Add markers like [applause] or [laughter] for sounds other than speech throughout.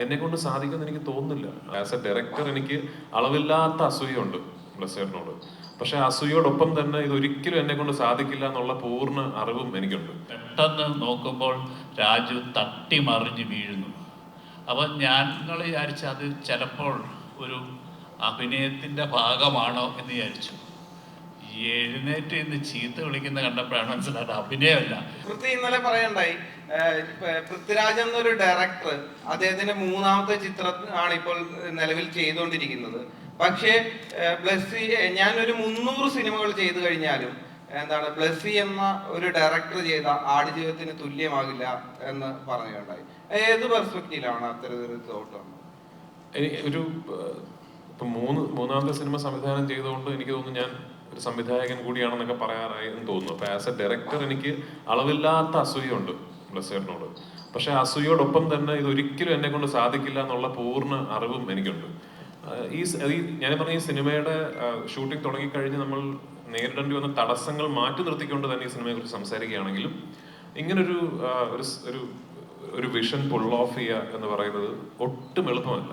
എന്നെ കൊണ്ട് സാധിക്കുമെന്ന് എനിക്ക് തോന്നുന്നില്ല. ആസ് എ ഡയറക്ടർ എനിക്ക് അളവില്ലാത്ത അസൂയുണ്ട് ബ്ലസ്സേറിനോട്. പക്ഷെ അസൂയോടൊപ്പം തന്നെ ഇത് ഒരിക്കലും എന്നെ കൊണ്ട് സാധിക്കില്ല എന്നുള്ള പൂർണ അറിവും എനിക്കുണ്ട്. പെട്ടെന്ന് നോക്കുമ്പോൾ രാജു തട്ടി മറിഞ്ഞ് വീഴുന്നു. അപ്പം ഞങ്ങൾ വിചാരിച്ച അത് ചിലപ്പോൾ ഒരു അഭിനയത്തിന്റെ ഭാഗമാണോ എന്ന് വിചാരിച്ചു. എഴുന്നേറ്റ് ഇന്ന് ചീത്ത വിളിക്കുന്ന കണ്ടപ്പോഴാണ് മനസ്സിലായത് അഭിനയമല്ല. പൃഥ്വി ഇന്നലെ പറയണ്ടായി പൃഥ്വിരാജ് എന്നൊരു ഡയറക്ടർ അദ്ദേഹത്തിന്റെ മൂന്നാമത്തെ ചിത്രം ആണ് ഇപ്പോൾ നിലവിൽ ചെയ്തുകൊണ്ടിരിക്കുന്നത്. പക്ഷേ ബ്ലസ് ബ്ലസ്സി ഞാനൊരു മുന്നൂറ് സിനിമകൾ ചെയ്തു കഴിഞ്ഞാലും എന്താണ് ബ്ലസ്സി എന്ന ഒരു ഡയറക്ടർ ചെയ്ത ആടുജീവിതത്തിന് തുല്യമാകില്ല എന്ന് പറയുകയുണ്ടായി. ഏത് പെർസ്പെക്റ്റീവിലാണ് അത്തരത്തിലൊരു തോട്ടം ഒരു ഇപ്പം ഇപ്പൊ മൂന്ന് മൂന്നാമത്തെ സിനിമ സംവിധാനം ചെയ്തുകൊണ്ട് എനിക്ക് തോന്നുന്നു ഞാൻ ഒരു സംവിധായകൻ കൂടിയാണെന്നൊക്കെ പറയാറായി എന്ന് തോന്നുന്നു. അപ്പൊ ആസ് എ ഡയറക്ടർ എനിക്ക് അളവില്ലാത്ത അസൂയുണ്ട് ബ്ലസ്സേറിനോട് പക്ഷെ അസൂയോടൊപ്പം തന്നെ ഇത് ഒരിക്കലും എന്നെ കൊണ്ട് സാധിക്കില്ല എന്നുള്ള പൂർണ അറിവും എനിക്കുണ്ട്. ഈ ഞാൻ പറഞ്ഞ ഈ സിനിമയുടെ ഷൂട്ടിംഗ് തുടങ്ങിക്കഴിഞ്ഞ് നമ്മൾ നേരിടേണ്ടി വന്ന തടസ്സങ്ങൾ മാറ്റി നിർത്തിക്കൊണ്ട് തന്നെ ഈ സിനിമയെ കുറിച്ച് സംസാരിക്കുകയാണെങ്കിലും ഇങ്ങനൊരു ഒരു ഒരു വിഷൻ പുൾ ഓഫ് ചെയ്യുക എന്ന് പറയുന്നത് ഒട്ടും എളുപ്പമല്ല.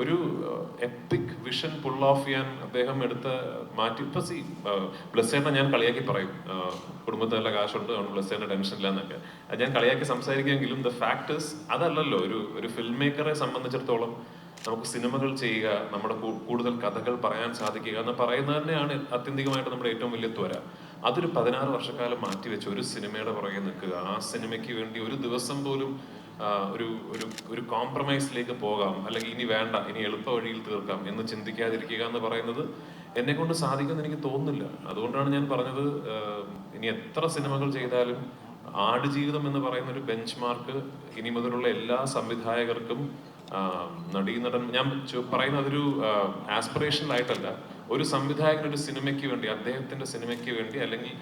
ഒരു എപ്പിക് വിഷൻ പുൾ ഓഫ് ചെയ്യാൻ അദ്ദേഹം എടുത്ത മാറ്റി ഇപ്പൊ സി ബ്ലസ്സേറിനെ ഞാൻ കളിയാക്കി പറയും. കുടുംബത്തിൽ നല്ല കാശുണ്ട് അതുകൊണ്ട് ബ്ലസ്സേറിന്റെ ടെൻഷൻ ഇല്ല എന്നൊക്കെ അത് ഞാൻ കളിയാക്കി സംസാരിക്കുമെങ്കിലും ദ ഫാക്ടേഴ്സ് അതല്ലല്ലോ ഒരു ഒരു ഫിലിം മേക്കറെ സംബന്ധിച്ചിടത്തോളം നമുക്ക് സിനിമകൾ ചെയ്യുക നമ്മുടെ കൂടുതൽ കഥകൾ പറയാൻ സാധിക്കുക എന്ന് പറയുന്നത് തന്നെയാണ് അത്യന്തികമായിട്ട് നമ്മുടെ ഏറ്റവും വലിയ ത്വര. അതൊരു പതിനാറ് വർഷക്കാലം മാറ്റിവെച്ച് ഒരു സിനിമയുടെ പുറകെ നിൽക്കുക. ആ സിനിമയ്ക്ക് വേണ്ടി ഒരു ദിവസം പോലും ഒരു ഒരു ഒരു കോംപ്രമൈസിലേക്ക് പോകാം. അല്ലെങ്കിൽ ഇനി വേണ്ട ഇനി എളുപ്പ വഴിയിൽ തീർക്കാം എന്ന് ചിന്തിക്കാതിരിക്കുക എന്ന് പറയുന്നത് എന്നെ കൊണ്ട് സാധിക്കുമെന്ന് എനിക്ക് തോന്നുന്നില്ല. അതുകൊണ്ടാണ് ഞാൻ പറഞ്ഞത് ഇനി എത്ര സിനിമകൾ ചെയ്താലും ആടുജീവിതം എന്ന് പറയുന്ന ഒരു ബെഞ്ച് മാർക്ക് ഇനി മുതലുള്ള എല്ലാ സംവിധായകർക്കും നടീ നടൻ ഞാൻ പറയുന്ന അതൊരു ആസ്പിറേഷനായിട്ടല്ല ഒരു സംവിധായകൻ ഒരു സിനിമയ്ക്ക് വേണ്ടി അദ്ദേഹത്തിന്റെ സിനിമയ്ക്ക് വേണ്ടി അല്ലെങ്കിൽ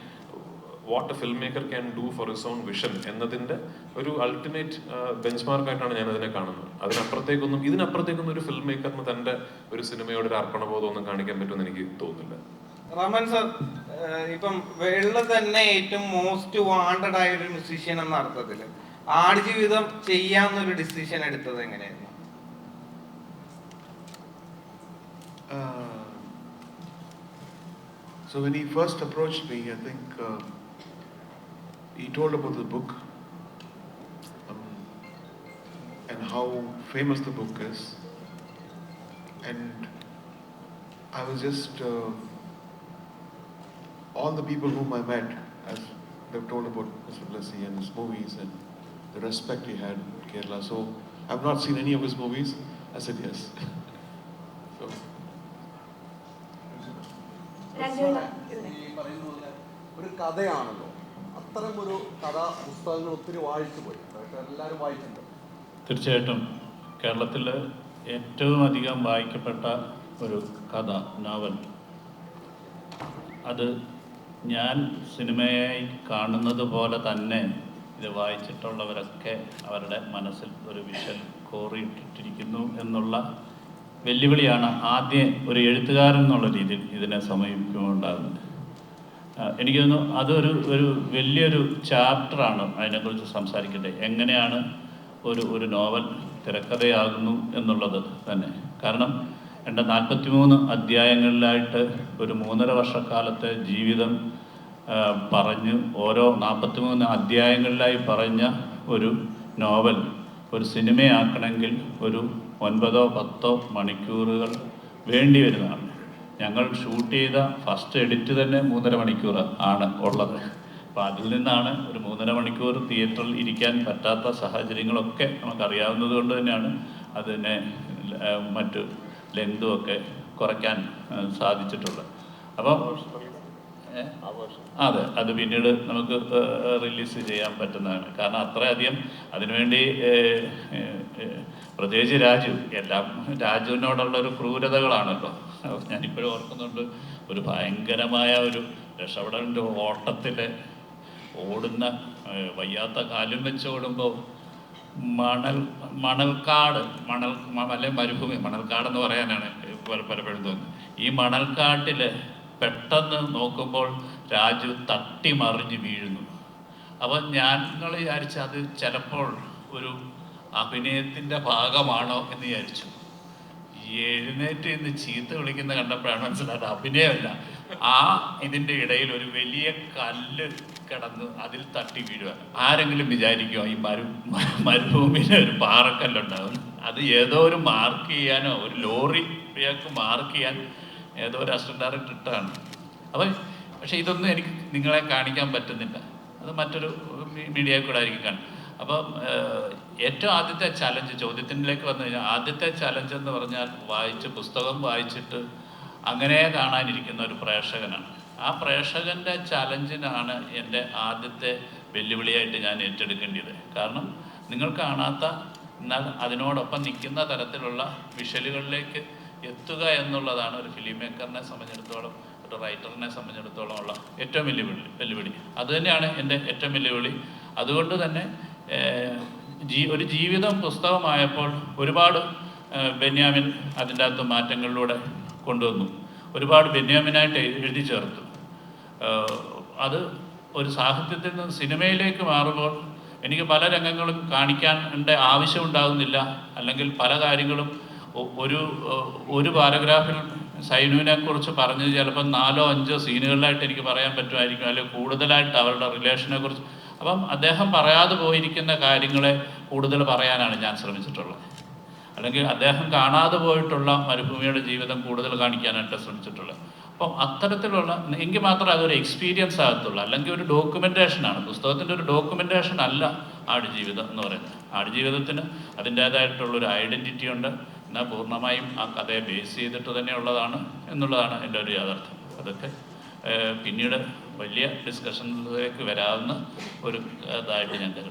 what a film maker can do for his own vision എന്നതിന്റെ ഒരു അൾട്ടിമേറ്റ് ബെഞ്ച് മാർക്കായിട്ടാണ് ഞാൻ അതിനെ കാണുന്നത്. അതിനപ്പുറത്തേക്കൊന്നും ഇതിനപ്പുറത്തേക്കൊന്നും ഒരു ഫിൽം മേക്കറിന് തന്റെ ഒരു സിനിമയോട് ഒരു അർപ്പണബോധം ഒന്നും കാണിക്കാൻ പറ്റുമെന്ന് എനിക്ക് തോന്നുന്നില്ല. റഹ്മാൻ സർ ഇപ്പം വെള്ള തന്നെ ഏറ്റവും മോസ്റ്റ് വാണ്ടഡ് ആയ ഒരു മ്യൂസീഷ്യൻ എന്ന അർത്ഥത്തിൽ ആടുജീവിതം ചെയ്യാന്നൊരു ഡിസിഷൻ എടുത്തത് എങ്ങനെയായിരുന്നു? so when he first approached me, I think uh, he told about the book um, and how famous the book is, and I was just uh, all the people whom I met, as they've told about Mr. Blessy and his movies and the respect he had in Kerala. So I've not seen any of his movies. I said yes. [laughs] so. രഞ്ജുവിന് ഈ പറയുന്ന പോലെ ഒരു കഥയാണല്ലോ അത്തരം ഒരു കഥ പുസ്തകങ്ങൾ ഒത്തിരി വായിച്ചു പോയി. എല്ലാവരും വായിച്ചിട്ടുണ്ട്. തീർച്ചയായിട്ടും കേരളത്തിൽ ഏറ്റവും അധികം വായിക്കപ്പെട്ട ഒരു കഥ നോവൽ. അത് ഞാൻ സിനിമയായി കാണുന്നത് പോലെ തന്നെ ഇത് വായിച്ചിട്ടുള്ളവരൊക്കെ അവരുടെ മനസ്സിൽ ഒരു വിഷൻ കോറിയിട്ടിരിക്കുന്നു എന്നുള്ള വെല്ലുവിളിയാണ് ആദ്യം ഒരു എഴുത്തുകാരൻ എന്നുള്ള രീതിയിൽ ഇതിനെ ആ, എനിക്ക് തോന്നുന്നു അതൊരു ഒരു വലിയൊരു ചാപ്റ്ററാണ് അതിനെക്കുറിച്ച് സംസാരിക്കേണ്ടത്. എങ്ങനെയാണ് ഒരു ഒരു നോവൽ തിരക്കഥയാകുന്നു എന്നുള്ളത് തന്നെ. കാരണം എന്റെ നാൽപ്പത്തിമൂന്ന് അധ്യായങ്ങളിലായിട്ട് ഒരു മൂന്നര വർഷക്കാലത്തെ ജീവിതം പറഞ്ഞ് ഓരോ നാൽപ്പത്തിമൂന്ന് അധ്യായങ്ങളിലായി പറഞ്ഞ ഒരു നോവൽ ഒരു സിനിമയാക്കണമെങ്കിൽ ഒരു ഒൻപതോ പത്തോ മണിക്കൂറുകൾ വേണ്ടി വരുന്നതാണ്. ഞങ്ങൾ ഷൂട്ട് ചെയ്ത ഫസ്റ്റ് എഡിറ്റ് തന്നെ മൂന്നര മണിക്കൂർ ആണ് ഉള്ളത്. അപ്പോൾ അതിൽ നിന്നാണ് ഒരു മൂന്നര മണിക്കൂർ തിയേറ്ററിൽ ഇരിക്കാൻ പറ്റാത്ത സാഹചര്യങ്ങളൊക്കെ നമുക്കറിയാവുന്നത് കൊണ്ട് തന്നെയാണ് അതിനെ മറ്റു ലെങ്തും ഒക്കെ കുറയ്ക്കാൻ സാധിച്ചിട്ടുള്ളത്. അപ്പോൾ? അതെ അത് പിന്നീട് നമുക്ക് റിലീസ് ചെയ്യാൻ പറ്റുന്നതാണ്. കാരണം അത്രയധികം അതിനുവേണ്ടി പ്രത്യേകിച്ച് രാജു എല്ലാം രാജുവിനോടുള്ള ഒരു ക്രൂരതകളാണല്ലോ. ഞാനിപ്പോഴും ഓർക്കുന്നുണ്ട് ഒരു ഭയങ്കരമായ ഒരു രക്ഷപ്പെടലിന്റെ ഓട്ടത്തിൽ ഓടുന്ന വയ്യാത്ത കാലും വെച്ച് ഓടുമ്പോൾ മണൽ മണൽക്കാട് മണൽ അല്ലെ മരുഭൂമി മണൽക്കാടെന്ന് പറയാനാണ് പല- പലപ്പോഴും തോന്നുന്നത്. ഈ മണൽക്കാട്ടിൽ പെട്ടെന്ന് നോക്കുമ്പോൾ രാജു തട്ടി മറിഞ്ഞ് വീഴുന്നു. അപ്പം ഞങ്ങൾ വിചാരിച്ച അത് ചിലപ്പോൾ ഒരു അഭിനയത്തിന്റെ ഭാഗമാണോ എന്ന് വിചാരിച്ചു. എഴുന്നേറ്റ് ഇന്ന് ചീത്ത വിളിക്കുന്ന കണ്ടപ്പോഴാണ് മനസ്സിലായത് അഭിനയമല്ല. ആ ഇതിന്റെ ഇടയിൽ ഒരു വലിയ കല്ല് കിടന്ന് അതിൽ തട്ടി വീഴുക. ആരെങ്കിലും വിചാരിക്കുക ഈ മരു മരുഭൂമിയിൽ ഒരു പാറക്കല്ലുണ്ടാവും? അത് ഏതോ ഒരു മാർക്ക് ചെയ്യാനോ ഒരു ലോറിയൊക്കെ മാർക്ക് ചെയ്യാൻ ഏതോ ഒരു അസിസ്റ്റന്റ് ഡയറക്ടർ ഇട്ടാണ്. അപ്പം പക്ഷെ ഇതൊന്നും എനിക്ക് നിങ്ങളെ കാണിക്കാൻ പറ്റുന്നില്ല. അത് മറ്റൊരു മീഡിയ കൂടെ ആയിരിക്കും കാണും അപ്പം ഏറ്റവും ആദ്യത്തെ ചലഞ്ച് ചോദ്യത്തിലേക്ക് വന്നു കഴിഞ്ഞാൽ ആദ്യത്തെ ചലഞ്ച് എന്ന് പറഞ്ഞാൽ വായിച്ച് പുസ്തകം വായിച്ചിട്ട് അങ്ങനെ കാണാനിരിക്കുന്ന ഒരു പ്രേക്ഷകനാണ്. ആ പ്രേക്ഷകന്റെ ചലഞ്ചിനാണ് എന്റെ ആദ്യത്തെ വെല്ലുവിളിയായിട്ട് ഞാൻ ഏറ്റെടുക്കേണ്ടത്. കാരണം നിങ്ങൾ കാണാത്ത എന്നാൽ അതിനോടൊപ്പം നിൽക്കുന്ന തരത്തിലുള്ള വിഷലുകളിലേക്ക് എത്തുക എന്നുള്ളതാണ് ഒരു ഫിലിം മേക്കറിനെ സംബന്ധിച്ചിടത്തോളം ഒരു റൈറ്ററിനെ സംബന്ധിച്ചിടത്തോളം ഉള്ള ഏറ്റവും വെല്ലുവിളി വെല്ലുവിളി. അതുതന്നെയാണ് എന്റെ ഏറ്റവും വെല്ലുവിളി. അതുകൊണ്ട് തന്നെ ജീ ഒരു ജീവിതം പുസ്തകമായപ്പോൾ ഒരുപാട് ബെന്യാമിൻ അതിന്റെ അകത്ത് മാറ്റങ്ങളിലൂടെ കൊണ്ടുവന്നു. ഒരുപാട് ബെന്യാമിനായിട്ട് എഴുതി ചേർത്തു. അത് ഒരു സാഹിത്യത്തിൽ നിന്ന് സിനിമയിലേക്ക് മാറുമ്പോൾ എനിക്ക് പല രംഗങ്ങളും കാണിക്കാൻ ആവശ്യം ഉണ്ടാകുന്നില്ല. അല്ലെങ്കിൽ പല കാര്യങ്ങളും ഒരു ഒരു പാരഗ്രാഫിൽ സൈനുവിനെ കുറിച്ച് പറഞ്ഞത് ചിലപ്പം നാലോ അഞ്ചോ സീനുകളിലായിട്ട് എനിക്ക് പറയാൻ പറ്റുമായിരിക്കും. അല്ലെങ്കിൽ കൂടുതലായിട്ട് അവരുടെ റിലേഷനെ കുറിച്ച് അപ്പം അദ്ദേഹം പറയാതെ പോയിരിക്കുന്ന കാര്യങ്ങളെ കൂടുതൽ പറയാനാണ് ഞാൻ ശ്രമിച്ചിട്ടുള്ളത്. അല്ലെങ്കിൽ അദ്ദേഹം കാണാതെ പോയിട്ടുള്ള മരുഭൂമിയുടെ ജീവിതം കൂടുതൽ കാണിക്കാനായിട്ട് ശ്രമിച്ചിട്ടുള്ളത്. അപ്പം അത്തരത്തിലുള്ള എങ്കിൽ മാത്രമേ അതൊരു എക്സ്പീരിയൻസ് ആകത്തുള്ളൂ. അല്ലെങ്കിൽ ഒരു ഡോക്യുമെന്റേഷനാണ് പുസ്തകത്തിന്റെ ഒരു ഡോക്യുമെന്റേഷൻ അല്ല ആടുജീവിതം എന്ന് പറയുന്നത്. ആടുജീവിതത്തിന് അതിന്റേതായിട്ടുള്ളൊരു ഐഡന്റിറ്റി ഉണ്ട്. എന്നാൽ പൂർണമായും ആ കഥയെ ബേസ് ചെയ്തിട്ട് തന്നെയുള്ളതാണ് എന്നുള്ളതാണ് എന്റെ ഒരു യാഥാർത്ഥ്യം. അതൊക്കെ പിന്നീട് വലിയ ഡിസ്കഷനിലേക്ക് വരാവുന്ന ഒരു ഇതായിട്ട് ഞാൻ കരുതുന്നു.